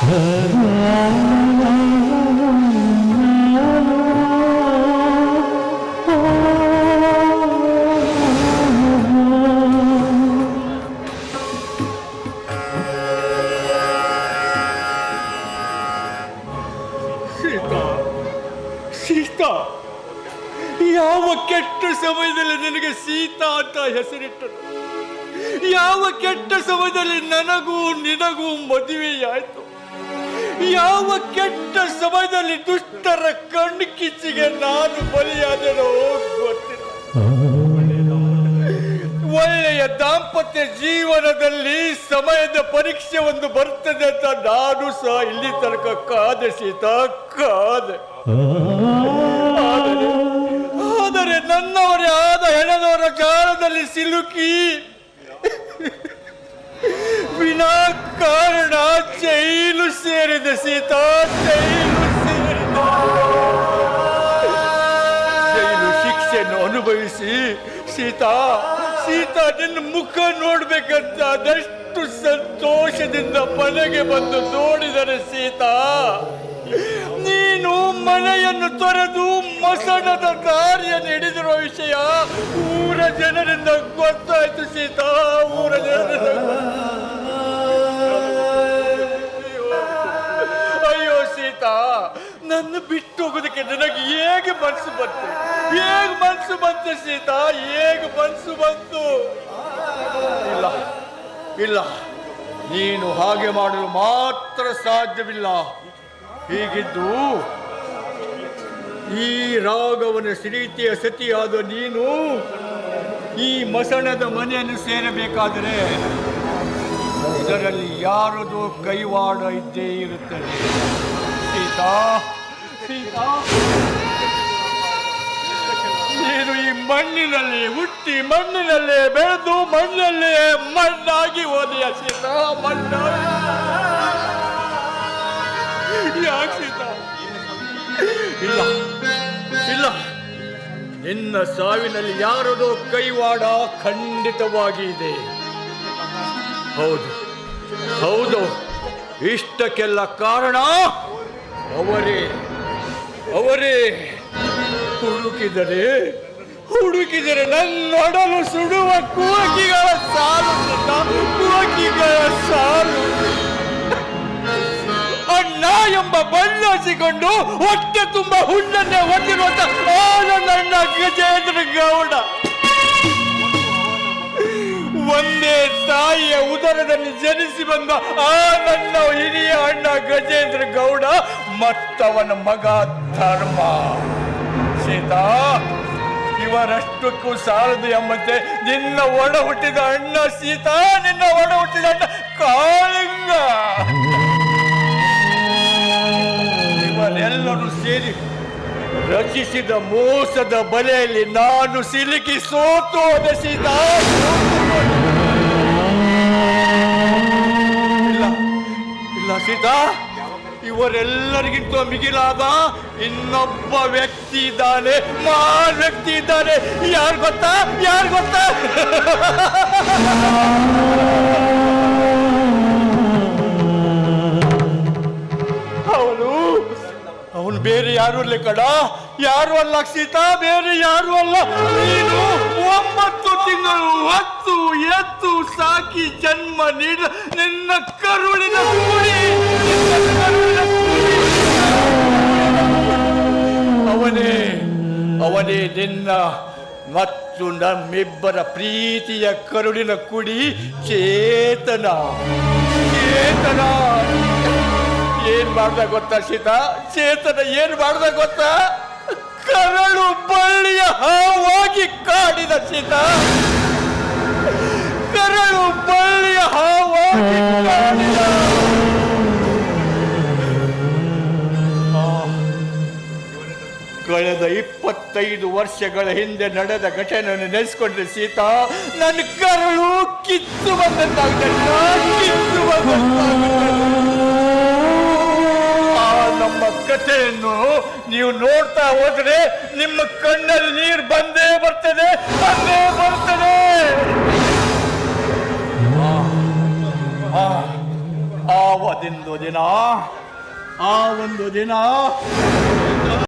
ಸೀತಾ ಸೀತಾ, ಯಾವ ಕೆಟ್ಟ ಸಮಯದಲ್ಲಿ ನನಗೆ ಸೀತಾ ಅಂತ ಹೆಸರಿಟ್ಟರು? ಯಾವ ಕೆಟ್ಟ ಸಮಯದಲ್ಲಿ ನನಗೂ ನಿನಗೂ ಮದುವೆಯಾಯಿತು? ಯಾವ ಕೆಟ್ಟ ಸಮಯದಲ್ಲಿ ದುಷ್ಟರ ಕಣ್ಣು ಕಿಚ್ಚಿಗೆ ನಾನು ಬಲಿಯಾದೆನೋ ಗೊತ್ತಿಲ್ಲ. ಒಳ್ಳೆಯ ದಾಂಪತ್ಯ ಜೀವನದಲ್ಲಿ ಸಮಯದ ಪರೀಕ್ಷೆ ಒಂದು ಬರ್ತದೆ ಅಂತ ನಾನು ಸಹ ಇಲ್ಲಿ ತನಕ ಕಾದೆ ಸೀತಾ, ಕಾದೆ. ಆದರೆ ನನ್ನವರೇ ಆದ ಹೆಣದವರ ಜಾಲದಲ್ಲಿ ಸಿಲುಕಿ ವಿನಾಕಾರಣ ಜೈಲು ಸೇರಿದೆ ಸೀತಾ, ಜೈಲು ಸೇರಿದೆ. ಜೈಲು ಶಿಕ್ಷೆಯನ್ನು ಅನುಭವಿಸಿ ಸೀತಾ ಸೀತಾ ನಿನ್ನ ಮುಖ ನೋಡ್ಬೇಕಂತ ಅದಷ್ಟು ಸಂತೋಷದಿಂದ ಮನೆಗೆ ಬಂದು ನೋಡಿದರೆ ಸೀತಾ. ನೀನು ಮನೆಯನ್ನು ತೊರೆದು ಮಸಣದ ಕಾರ್ಯ ಹಿಡಿದಿರುವ ವಿಷಯ ಊರ ಜನರಿಂದ ಗೊತ್ತಾಯ್ತು ಸೀತಾ, ಊರ ಜನರಿಂದ ಹೋಗೋದಕ್ಕೆ ನನಗೆ ಹೇಗೆ ಮನಸ್ಸು ಬಂತು? ಹೇಗೆ ಮನಸ್ಸು ಬಂತು ಸೀತಾ? ಹೇಗೆ ಮನಸ್ಸು ಬಂತು? ಇಲ್ಲ ಇಲ್ಲ. ನೀನು ಹಾಗೆ ಮಾಡಲು ಮಾತ್ರ ಸಾಧ್ಯವಿಲ್ಲ. ಹೀಗಿದ್ದು ಈ ರಾಗವನ ಶ್ರೀತಿಯ ಸತಿಯಾದ ನೀನು ಈ ಮಸಣದ ಮನೆಯನ್ನು ಸೇರಬೇಕಾದರೆ ಇದರಲ್ಲಿ ಯಾರದು ಕೈವಾಡ ಇದ್ದೇ ಇರುತ್ತದೆ. ಸೀತಾ ಸೀತಾ ನೀನು ಈ ಮಣ್ಣಿನಲ್ಲಿ ಹುಟ್ಟಿ ಮಣ್ಣಿನಲ್ಲೇ ಬೆಳೆದು ಮಣ್ಣಲ್ಲೇ ಮಣ್ಣಾಗಿ ಹೋದೆಯ ಸೀತಾ ಮಣ್ಣ ಯಾಕೆ ಸೀತ? ಇಲ್ಲ ಇಲ್ಲ. ನಿನ್ನ ಸಾವಿನಲ್ಲಿ ಯಾರದೋ ಕೈವಾಡ ಖಂಡಿತವಾಗಿ ಇದೆ. ಹೌದು ಹೌದು. ಇಷ್ಟಕ್ಕೆಲ್ಲ ಕಾರಣ ಅವರೇ. ಅವರೇ, ಹುಡುಕಿದರೆ ಹುಡುಕಿದರೆ ನನ್ನೊಡಲು ಸುಡುವ ಕೂಕಿಗಳ ಸಾಲು ಕೂಕಿಗಳ ಸಾಲು. ಅಣ್ಣ ಎಂಬ ಬಣ್ಣಸಿಕೊಂಡು ಹೊಟ್ಟೆ ತುಂಬ ಹುಣ್ಣನ್ನೇ ಹೊಟ್ಟಿರುವಂತ ಆನಂದಣ್ಣ ಗಜೇಂದ್ರ ಗೌಡ. ಒಂದೇ ತಾಯಿಯ ಉದರದಲ್ಲಿ ಜನಿಸಿ ಬಂದ ಆ ನನ್ನ ಹಿರಿಯ ಅಣ್ಣ ಗಜೇಂದ್ರ ಗೌಡ ಮತ್ತವನ ಮಗ ಧರ್ಮ. ಸೀತಾ ಇವರಷ್ಟಕ್ಕೂ ಸಾಲದು ಎಂಬಂತೆ ನಿನ್ನ ಒಣ ಹುಟ್ಟಿದ ಅಣ್ಣ ಸೀತಾ, ನಿನ್ನ ಒಣ ಹುಟ್ಟಿದ ಅಣ್ಣ ಕಾಳಿಂಗ. ಇವರೆಲ್ಲರೂ ಸೇರಿ ರಚಿಸಿದ ಮೋಸದ ಬಲೆಯಲ್ಲಿ ನಾನು ಸಿಲುಕಿ ಸೋತು ಹೋದೆ ಸೀತಾ. ಇಲ್ಲ ಇಲ್ಲ ಸೀತಾ. ಇವರೆಲ್ಲರಿಗಿಂತ ಮಿಗಿಲಾದ ಇನ್ನೊಬ್ಬ ವ್ಯಕ್ತಿ ಇದ್ದಾನೆ. ಮಾ ವ್ಯಕ್ತಿ ಇದ್ದಾನೆ. ಯಾರು ಗೊತ್ತಾ? ಯಾರು ಗೊತ್ತಾ? ಅವನು ಅವನು ಬೇರೆ ಯಾರು ಅಲ್ಲ ಕಡ ಯಾರು ಅಲ್ಲ ಸೀತಾ, ಬೇರೆ ಯಾರು ಅಲ್ಲ. ನೀನು ಒಂಬತ್ತು ತಿಂಗಳು ಹೊತ್ತು ಎತ್ತು ಸಾಕಿ ಜನ್ಮ ನೀಡ. ನಿನ್ನ ಕರುಳಿನ ಅವನೇ ನಿನ್ನ ಮತ್ತು ನಮ್ಮಿಬ್ಬರ ಪ್ರೀತಿಯ ಕರುಳಿನ ಕುಡಿ ಚೇತನ. ಚೇತನ. ಏನ್ ಮಾಡ್ದ ಗೊತ್ತಾ ಸೀತಾ? ಚೇತನ ಏನ್ ಮಾಡ್ದ ಗೊತ್ತಾ? ಕರಳು ಬಳ್ಳಿಯ ಹಾವಾಗಿ ಕಾಡಿದ ಸೀತಾ. ಕಳೆದ ಇಪ್ಪತ್ತೈದು ವರ್ಷಗಳ ಹಿಂದೆ ನಡೆದ ಘಟನೆಯನ್ನು ನೆನೆಸ್ಕೊಂಡ್ರೆ ಸೀತಾ ನನ್ನ ಕರಳು ಕಿತ್ತು ಬಂದಂತಾಗುತ್ತೆ ಕಿತ್ತು ಆ ನಮ್ಮ ಕಥೆಯನ್ನು ನೀವು ನೋಡ್ತಾ ಹೋದ್ರೆ ನಿಮ್ಮ ಕಣ್ಣಲ್ಲಿ ನೀರು ಬಂದೇ ಬರ್ತದೆ ಬಂದೇ ಬರ್ತದೆ. ಆವದೊಂದು ದಿನ, ಆ ಒಂದು ದಿನ